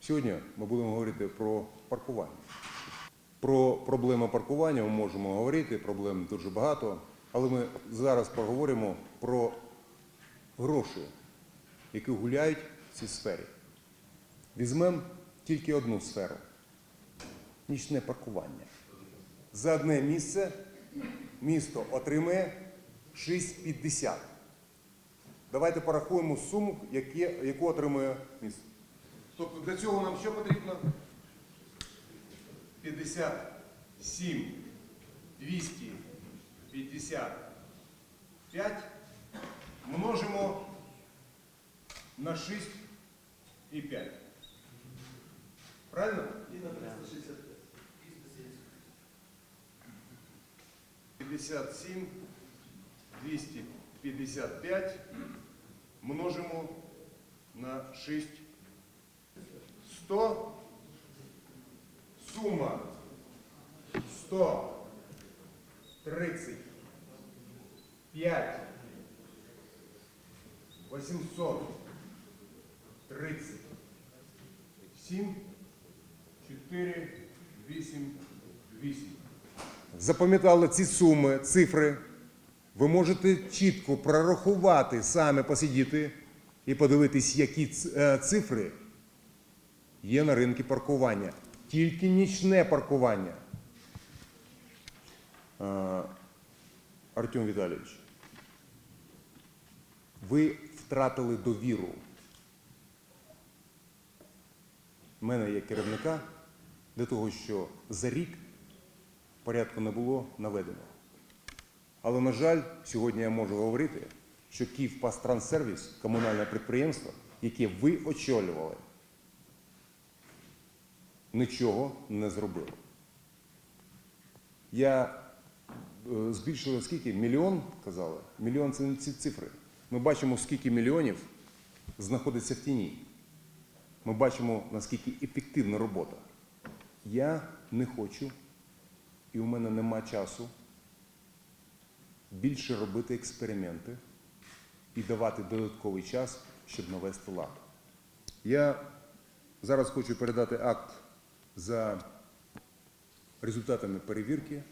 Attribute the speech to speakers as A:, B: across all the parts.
A: Сьогодні ми будемо говорити про паркування. Про проблеми паркування ми можемо говорити, проблем дуже багато, але ми зараз поговоримо про гроші, які гуляють в цій сфері. Візьмемо тільки одну сферу нічне паркування. За одне місце місто отримує 6,50. Давайте порахуємо суму, яке- яку отримує місто. Тобто для цього нам що потрібно? 57 255 множимо на 6 і 5. Правильно? 57 255 множимо на 6 100 сума 135 837 4 8 8 Запам'ятали ці суми, цифри. Ви можете чітко прорахувати, саме посидіти і подивитись, які е, цифри є на ринку паркування. Тільки нічне паркування. Е, Артем Віталійович, ви втратили довіру. У мене є керівника для того, що за рік порядку не було наведено. Але, на жаль, сьогодні я можу говорити, що Київпастрансервіс, комунальне підприємство, яке ви очолювали, нічого не зробило. Я е, збільшили скільки? Мільйон, казали? Мільйон це не ці цифри. Ми бачимо, скільки мільйонів знаходиться в тіні. Ми бачимо, наскільки ефективна робота. Я не хочу, і у мене нема часу більше робити експерименти і давати додатковий час, щоб навести лад. Я зараз хочу передати акт за результатами перевірки,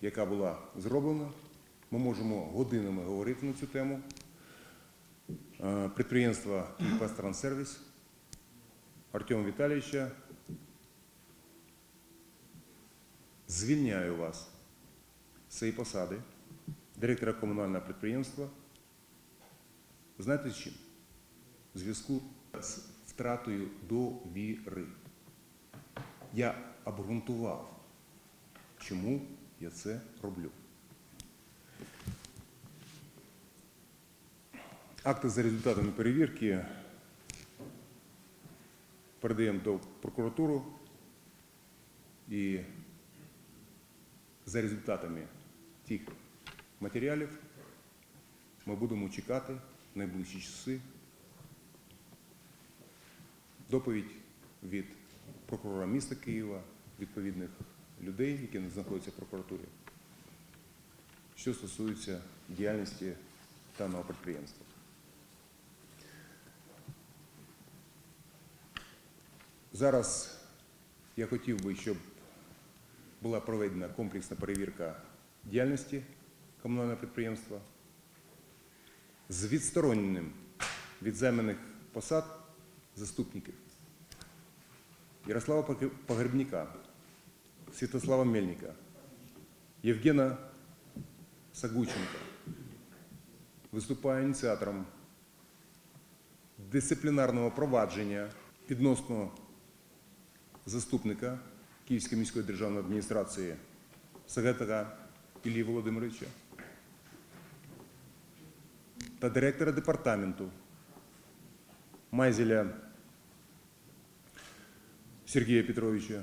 A: яка була зроблена. Ми можемо годинами говорити на цю тему. Е, Підприємство «Київпастрансервіс» Артема Віталійовича звільняю вас з цієї посади директора комунального підприємства. Знаєте з чим? В зв'язку з втратою довіри. Я обґрунтував, чому я це роблю. Акти за результатами перевірки передаємо до прокуратури і за результатами тих матеріалів ми будемо чекати в найближчі часи доповідь від прокурора міста Києва, відповідних людей, які знаходяться в прокуратурі, що стосується діяльності даного підприємства. Зараз я хотів би, щоб була проведена комплексна перевірка діяльності комунального підприємства з відстороненням від займаних посад заступників Ярослава Погр- Погребняка, Святослава Мельника, Євгена Сагученка. Виступаю ініціатором дисциплінарного провадження відносно заступника Київської міської державної адміністрації Сагатага Іллі Володимировича та директора департаменту Майзеля Сергія Петровича.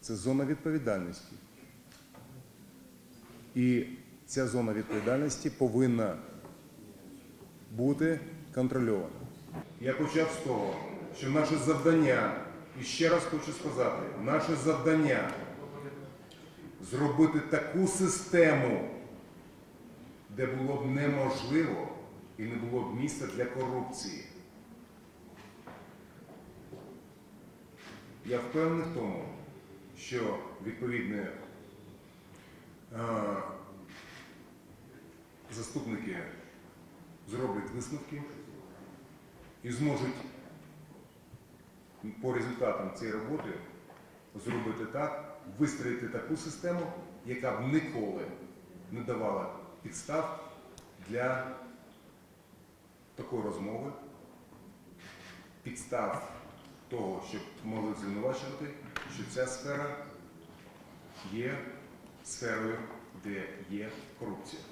A: Це зона відповідальності. І ця зона відповідальності повинна бути контрольована. Я почав з того, що наше завдання, і ще раз хочу сказати, наше завдання зробити таку систему, де було б неможливо і не було б місця для корупції. Я впевнений в тому, що відповідні заступники зроблять висновки і зможуть по результатам цієї роботи зробити так, вистроїти таку систему, яка б ніколи не давала підстав для такої розмови, підстав того, щоб могли звинувачувати, що ця сфера є сферою, де є корупція.